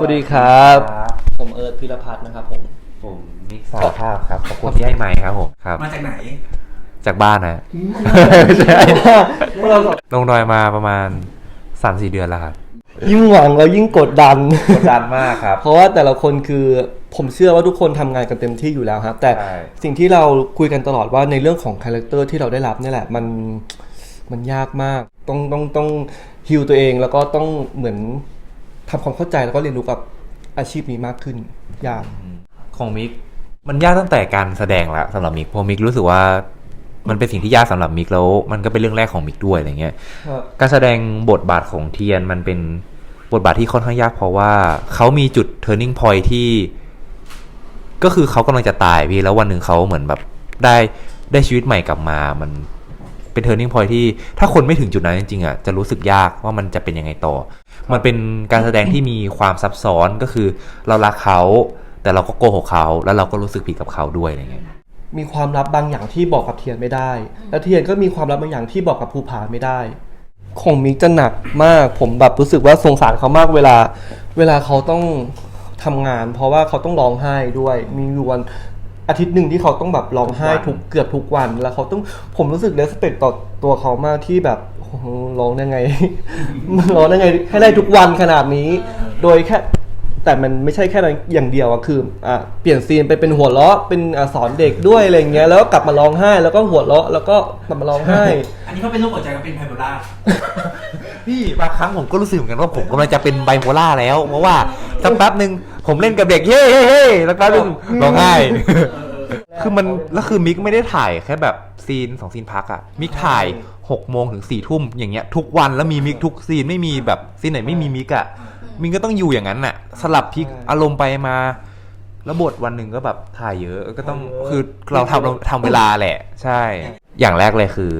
สวัสดีครับ ผมเอิร์ธพิรพัฒน์นะครับผม ผมมิกซ์สารภาพครับขอบคุณที่ให้ไมค์ครับผมครับ มาจากไหน จากบ้านนะ ไม่ใช่ลงดอยมาประมาณสามสี่เดือนแล้วครับ ยิ่งหวังแล้วยิ่งกดดัน กดดันมากครับ เพราะว่าแต่ละคนคือผมเชื่อว่าทุกคนทำงานกันเต็มที่อยู่แล้วครับ แต่ใช่สิ่งที่เราคุยกันตลอดว่าในเรื่องของคาแรคเตอร์ที่เราได้รับเนี่ยแหละมันมันยากมาก ต้องต้องต้องฮิวตัวเองแล้วก็ต้องเหมือน ทำความเข้าใจแล้วก็เรียนรู้กับอาชีพนี้มากขึ้น ยาก ของมิกมันยากตั้งแต่การแสดงละสำหรับมิกเพราะมิกรู้สึกว่ามันเป็นสิ่งที่ยากสำหรับมิกแล้ว มันก็เป็นเรื่องแรกของมิกด้วยอะไรเงี้ย ครับ การแสดงบทบาทของเทียนมันเป็นบทบาทที่ค่อนข้างยากเพราะว่าเขามีจุด turning point ที่ ก็คือเขากำลังจะตายพี่แล้ววันหนึ่งเขาเหมือนแบบได้ได้ชีวิตใหม่กลับมา มัน เป็น turning point ที่ถ้าคนไม่ถึงจุดนั้นจริงๆอะจะรู้สึกยากว่ามันจะเป็นยังไงต่อ มันเป็นการแสดงที่มีความซับซ้อนก็คือเรารักเขาแต่เราก็โกหกเขาแล้วเราก็รู้สึกผิดกับเขาด้วยอะไรเงี้ยมีความลับบางอย่างที่บอกกับเทียนไม่ได้ และเทียนก็มีความลับบางอย่างที่บอกกับภูผาไม่ได้ของมิกจะหนักมาก ผมแบบรู้สึกว่าสงสารเขามากเวลา เวลาเขาต้องทำงาน เพราะว่าเขาต้องร้องไห้ด้วย มีอยู่วัน อาทิตย์หนึ่งที่เขาต้องแบบร้องไห้ทุทุกกวันเกือบทุกวัน แล้วเขาต้องผมรู้สึกเลสเปกต่อตัวเขามากที่แบบโอ้โหร้องได้ไงมันร้องได้ไงให้ได้ทุกวันขนาดนี้ โดยแค่แต่มันไม่ใช่แค่นั้นอย่างเดียวอะคืออะเปลี่ยนซีนไปเป็นหัวเราะเป็นอะสอนเด็กด้วยอะไรอย่างเงี้ยแล้วก็กลับมาร้องไห้แล้วก็หัวเราะแล้วก็กลับมาร้องไห้ อันนี้เขาเป็นโรคหัวใจกับเป็นไบโพล่า พี่บางครั้งผมก็รู้สึกเหมือนกันว่าผมกำลังจะเป็นไบโพล่าแล้ว เพราะว่าสักแป๊บหนึ่งผมเล่นกับเด็กเฮ้เฮ้เฮ้แล้วแป๊บหนึงร้องไห้ คือมันแล้วคือมิกไม่ได้ถ่ายแค่แบบซีนสองซีนพักอะมิกถ่ายหกโมงถึงสี่ทุ่มอย่างเงี้ยทุกวันแล้วมีมิกทุกซีนไม่มีแบบซีนไหนไม่มีมิกอะมิกก็ต้องอยู่อย่างนั้นน่ะสลับพลิกอารมณ์ไปมา แล้วบทวันหนึ่งก็แบบถ่ายเยอะก็ต้องถ่ายเยอะคือเราทำเราทำเวลาแหละ ใช่ อย่างแรกเลยคือ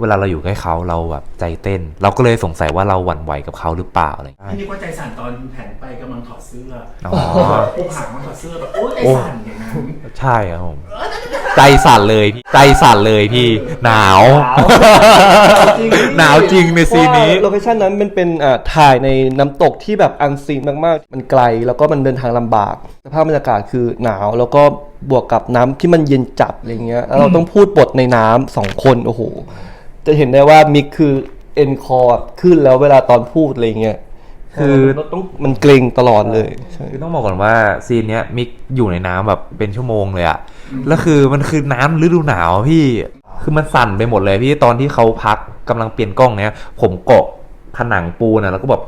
เวลาเราอยู่ใกล้เขาเราแบบใจเต้น เราก็เลยสงสัยว่าเราหวั่นไหวกับเขาหรือเปล่าอะไรอย่างเงี้ยพี่นึกว่าใจสั่นตอนแผนไปกำลังถอดเสื้ออ๋อผู้ผางมาถอดเสื้อแบบโอ้ใจสั่นอย่างนั้นใช่ครับผมใจสั่นเลยพี่ใจสั่นเลยพี่หนาว หนาวจริงในซีนนี้โลเคชันนั้นมันเป็นอ่าถ่ายในน้ำตกที่แบบอันซีนมากๆ มันไกลแล้วก็มันเดินทางลำบากสภาพบรรยากาศคือหนาวแล้วก็บวกกับน้ำที่มันเย็นจัดอะไรเงี้ยแล้วเราต้องพูดบทในน้ำสองคนโอ้โห จะเห็นได้ว่ามิกคือเอ็นคอร์ขึ้นแล้วเวลาตอนพูดอะไรเงี้ยคือมันต้องมันเกรงตลอดเลยใช่คือต้องบอกก่อนว่าซีนเนี้ยมิกอยู่ในน้ำแบบเป็นชั่วโมงเลยอะแล้วคือมันคือน้ำฤดูหนาวพี่คือมันสั่นไปหมดเลยพี่ตอนที่เขาพักกำลังเปลี่ยนกล้องเนี้ยผมเกาะผนังปูนอะแล้วก็แบบ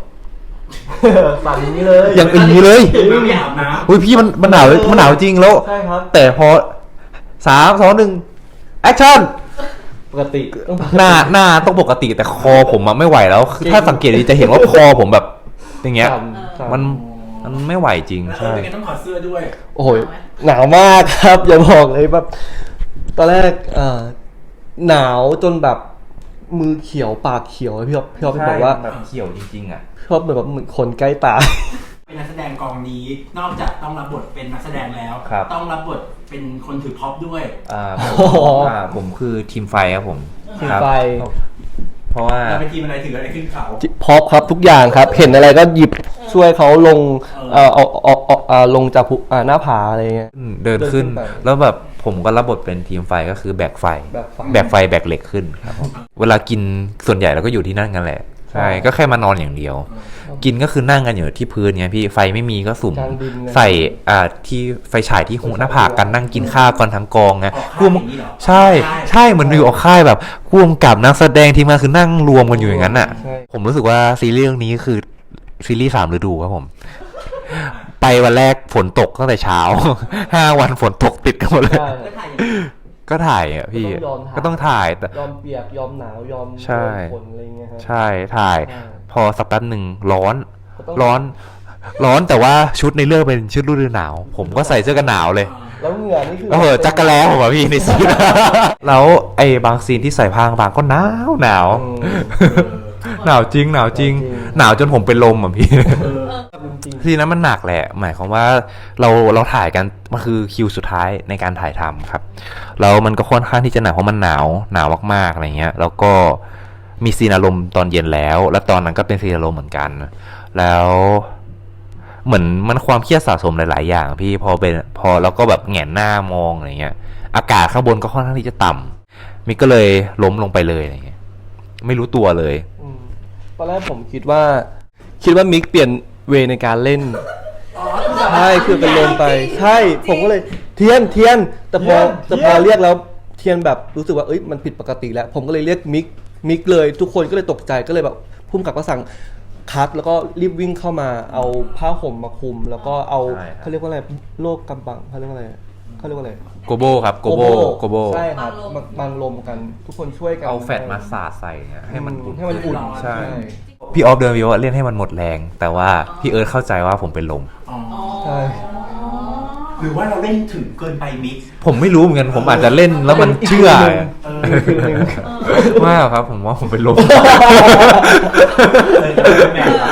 สั่นอย่างนี้เลยอย่างอื่นนี้เลยตื่นมาไม่อาบน้ำเฮ้ยพี่มันมันหนาวมันหนาวจริงแล้วใช่ครับแต่พอสามสองหนึ่งแอคชั่น ปกติต้องหน้าหน้าต้องปกติแต่คอผมอะไม่ไหวแล้วคือถ้าสังเกตดีจะเห็นว่าคอผมแบบ อย่างเงี้ยสั่นสั่นมัน มันไม่ไหวจริงแล้วเออใช่ เป็นไงต้องถอดเสื้อด้วย โอ้โหหนาวมากครับ อย่าบอกเลยแบบตอนแรกเอ่อหนาวจนแบบมือเขียวปากเขียวพี่อ๊อฟพี่อ๊อฟบอกว่าแบบเขียวจริงๆอะ พี่อ๊อฟเหมือนแบบเหมือนคนใกล้ตายเป็นนักแสด งกองนี้ นอกจากต้องรับบทเป็นนักแสดงแล้ว ครับ ต้องรับบทเป็นคนถือพ็อปด้วย อ่าผอ๋มออ่าผมคือทีมไฟครับผมทีมครับไฟเพราะว่า เราเป็นทีมอะไรถืออะไรขึ้นเขา พอบครับทุกอย่างครับ เห็นอะไรก็หยิบช่วยเขาลงเอ่อเอาเอาเอาเอาลงจากภูอ่าหน้าผาอะไรเงี้ย เดินขึ้น เดินขึ้นไปแล้วแบบผมก็รับบทเป็นทีมไฟก็คือแบกไฟแบกไฟ แบกไฟแบกเหล็กขึ้นครับผมเวลากินส่วนใหญ่เราก็อยู่ที่นั่นกันแหละใช่ใช่ก็แค่มานอนอย่างเดียว กินก็คือนั่งกันอยู่ที่พื้นเนี้ยพี่ไฟไม่มีก็สุ่มกลางดินเลยใส่อ่าที่ไฟฉายที่หูหน้าผากกันนั่งกินข้าวกันทั้งกองไงออกร่ค่ายวอย่างนี้เหรอใช่ใช่เหมือนอยู่ออกค่ายแบบร่วมกับนักแสดงทีมงานคือนั่งรวมกันอยู่อย่างนั้นอะใช่ผมรู้สึกว่าซีรีส์เรื่องนี้คือซีรีส์สามฤดูครับผม ไปวันแรกฝนตกตั้งแต่เช้าห้าวันฝนตกติดกันหมดเลย ใช่แล้วถ่ายอย่างนี้ก็ถ่ายอะพี่ ก็ต้องยอมถ่าย ก็ต้องถ่ายแต่ ยอมเปียกยอมหนาวยอมใช่ โดนฝนอะไรเงี้ยครับใช่ถ่าย ใช่ พอสักแป๊บหนึ่งร้อน ก็ต้องร้อน ร้อนแต่ว่าชุดในเรื่องเป็นชุดฤดูหนาว ผมก็ใส่เสื้อกันหนาวเลยแล้วเหงื่อนี่คือเออจักรแล้ผมอะพี่ในซีน แล้วไอ้บางซีนที่ใส่ผ้าบางก็หนาวหนาว อืม หนาวจริง หนาวจริง หนาวจนผมเป็นลมอะพี่เออจริงซีนนั้นมันหนักแหละ หมายความว่าเราเราถ่ายกันมันคือคิวสุดท้ายในการถ่ายทำครับแล้วมันก็ค่อนข้างที่จะหนักเพราะมันหนาวหนาวมากๆอะไรเงี้ย แล้วก็มีซีนอารมณ์ตอนเย็นแล้ว แล้วตอนนั้นก็เป็นซีนอารมณ์เหมือนกัน แล้วเหมือนมันความเครียดสะสมหลาย ๆ อย่าง พี่พอเป็นพอแล้วก็แบบแหงนหน้ามองอะไรเงี้ย อากาศข้างบนก็ค่อนข้างที่จะต่ำมิกก็เลยล้มลงไปเลยอะไรเงี้ย ไม่รู้ตัวเลยอืม ตอนแรกผมคิดว่า คิดว่ามิกเปลี่ยนเวในการเล่นใช่คือเป็นลมไป ใช่ผมก็เลยเทียนเทียนแต่พอแต่พอเรียกแล้วเทียนแบบรู้สึกว่าเอ้ยมันผิดปกติแล้ว ผมก็เลยเรียกมิกมิกเลย ทุกคนก็เลยตกใจก็เลยแบบพุ่มกับก็สั่งคัดแล้วก็รีบวิ่งเข้ามาเอาผ้าห่มมาคลุม แล้วก็เอาใช่ครับเขาเรียกว่าอะไรโรคกำบังเขาเรียกว่าอะไร เขาเรียกว่าอะไรโกโบครับโกโบโกโบใช่ครับมาบังลมกันทุกคนช่วยกันเอาแฟตมาสาดใส่เนี่ยให้มันอุ่นให้มันอุ่นใช่ พี่ออฟเดินวิวว่าเล่นให้มันหมดแรง แต่ว่าพี่เอิร์ธเข้าใจว่าผมเป็นลม อ๋อใช่ หรือว่าเราเล่นถึงเกินไปมิกซ์ผมไม่รู้เหมือนกันผมอาจจะเล่นแล้วมันเชื่อเออคือหนึ่งมากครับ ผมว่าผมเป็นลม เออแม่ครั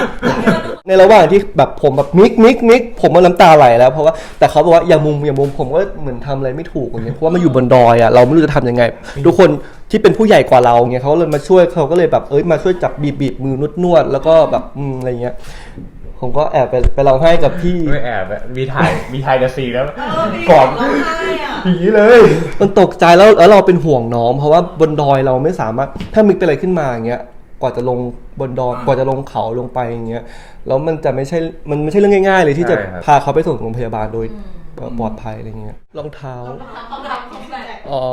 บ ในระหว่างที่แบบผมแบบมิกมิกมิกผมมันน้ำตาไหลแล้วเพราะว่าแต่เขาบอกว่าอย่ามุมอย่ามุมผมก็เหมือนทำอะไรไม่ถูกอย่างเงี้ยเพราะว่ามันอยู่บนดอยอะเราไม่รู้จะทำยังไง ทุกคนที่เป็นผู้ใหญ่กว่าเราเงี้ยเขาเลยมาช่วยเขาก็เลยแบบเอ้ยมาช่วยจับบีบบีบมือนวดนวดแล้วก็แบบอืมอะไรเงี้ยผมก็แอบไปไปร้องไห้กับพี่ไม่แอบมีถ่ายมีถ่ายเดอะซีแล้วกอดร้องไห้อะอย่างนี้เลย มันตกใจแล้วแล้วเราเป็นห่วงน้อง เพราะว่าบนดอยเราไม่สามารถถ้ามิกเป็นอะไรขึ้นมาอย่างเงี้ย กว่าจะลงบนดอยกว่าจะลงเขาลงไปอย่างเงี้ยแล้วมันจะไม่ใช่มันไม่ใช่เรื่องง่าย ๆ เลยที่จะใช่ครับพาเขาไปส่งโรงพยาบาลโดยปลอดภัยอะไรเงี้ยรองเท้าเขาดับเขาแบกอ๋อ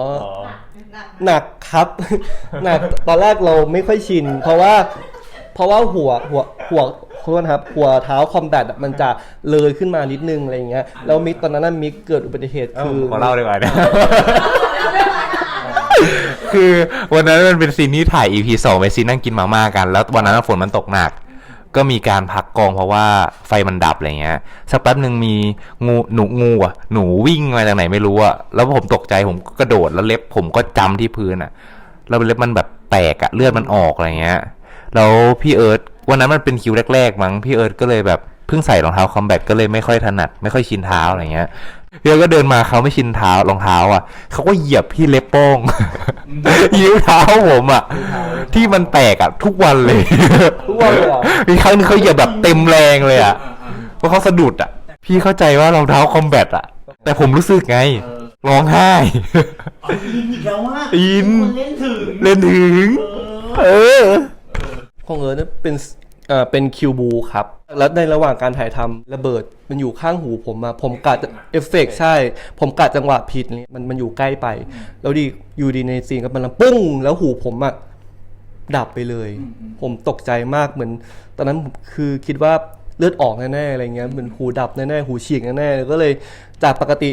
หนักหนักครับหนักตอนแรกเราไม่ค่อยชิน เพราะว่าเพราะว่าหัวหัวหัวขอโทษนะครับหัวเท้าคอมแบทอะมันจะเลยขึ้นมานิดนึงอะไรเงี้ยแล้วมิกตอนนั้นนะมิกเกิดอุบัติเหตุคืคืออขอเล่าดีกว่านะ คือวันนั้นมันเป็นซีนที่ถ่าย EP สองเป็นซีนนั่งกินมาม่ากัน แล้ววันนั้นฝนมันตกหนัก ก็มีการพักกองเพราะว่าไฟมันดับอะไรเงี้ยสักแป๊บหนึ่งมีงูหนูงูอะหนูวิ่งมาจากไหนไม่รู้อะแล้วผมตกใจผมกระโดดแล้วเล็บผมก็จำที่พื้นอะ แล้วเล็บมันแบบแตกอะเลือดมันออกอะไรเงี้ยแล้วพี่เอิร์ธวันนั้นมันเป็นคิวแรกๆมั้งพี่เอิร์ธก็เลยแบบเพิ่งใส่รองเท้าคอมแบทก็เลยไม่ค่อยถนัด ไม่ค่อยชินเท้าอะไรเงี้ย เอิร์ธก็เดินมาเขาไม่ชินเท้ารองเท้า อะเขาก็เหยียบพี่เล็บโป้ง ยิ้วเท้าผมอะ ที่มันแตกอะ ทุกวันเลยทุกวันเลยเหรอ มีครั้งหนึงเขาเหยียบแบบเต็มแรงเลยอะเออเออเพราะเขาสะดุดอะ พี่เข้าใจว่ารองเท้าคอมแบทอะ แต่ผมรู้สึกไงเออร้องไห้อ๋ออินอีกแล้วว่าอิน คนเล่นถึง เล่นถึง เออ ของเอิร์ธเนี่ยเป็น เอ่อเป็นคิวบูครับ แล้วในระหว่างการถ่ายทำระเบิดมันอยู่ข้างหูผมมา ผมกะจะเอฟเฟกต์ใช่ ผมกะจังหวะผิดเนี่ยมันมันอยู่ใกล้ไป แล้วดีอยู่ดีในซีนก็มันปุ้ง แล้วหูผมอะดับไปเลย ผมตกใจมากเหมือน ตอนนั้นผมคือคิดว่าเลือดออกแน่ๆอะไรเงี้ยเหมือนหูดับแน่ๆหูฉีกแน่ๆก็เลยจากปกติ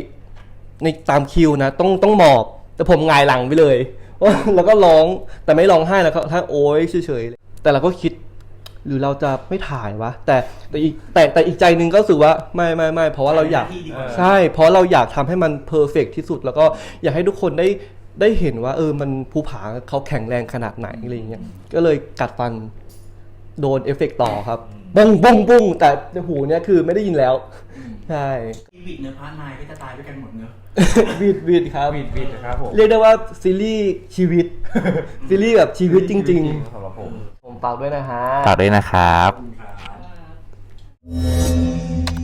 ในตามคิวนะ ต้องต้องหมอบ แต่ผมหงายหลังไปเลย แล้วก็ร้องแต่ไม่ร้องไห้แล้วก็ถ้าโอ๊ยเฉยๆแต่เราก็คิด หรือเราจะไม่ถ่ายวะ แต่แต่อีกแต่แต่อีกใจหนึ่งก็รู้สึกว่าไม่ไม่ไม่เพราะว่าเราอยากหน้าที่ดีกว่า ใช่ เพราะเราอยากทำให้มันเพอร์เฟกที่สุด แล้วก็อยากให้ทุกคนได้ได้เห็นว่า เออมันภูผาเขาแข็งแรงขนาดไหนอะไรอย่างเงี้ยก็เลยกัดฟันโดนเอฟเฟกต์ต่อครับบุ้งบุ้งบุ้งแต่หูเนี่ยคือไม่ได้ยินแล้ว ใช่ชีวิตเนื้อพาร์ทนายก็จะตายด้วยกันหมดเนื้อะวีดวีดครับบิดบิดนะครับผมเรียกได้ว่าซีรีส์ชีวิต ซีรีส์แบบชีวิตจริงสำหรับผมๆผม ฝากด้วยนะฮะ ฝากด้วยนะครับ ขอบคุณครับ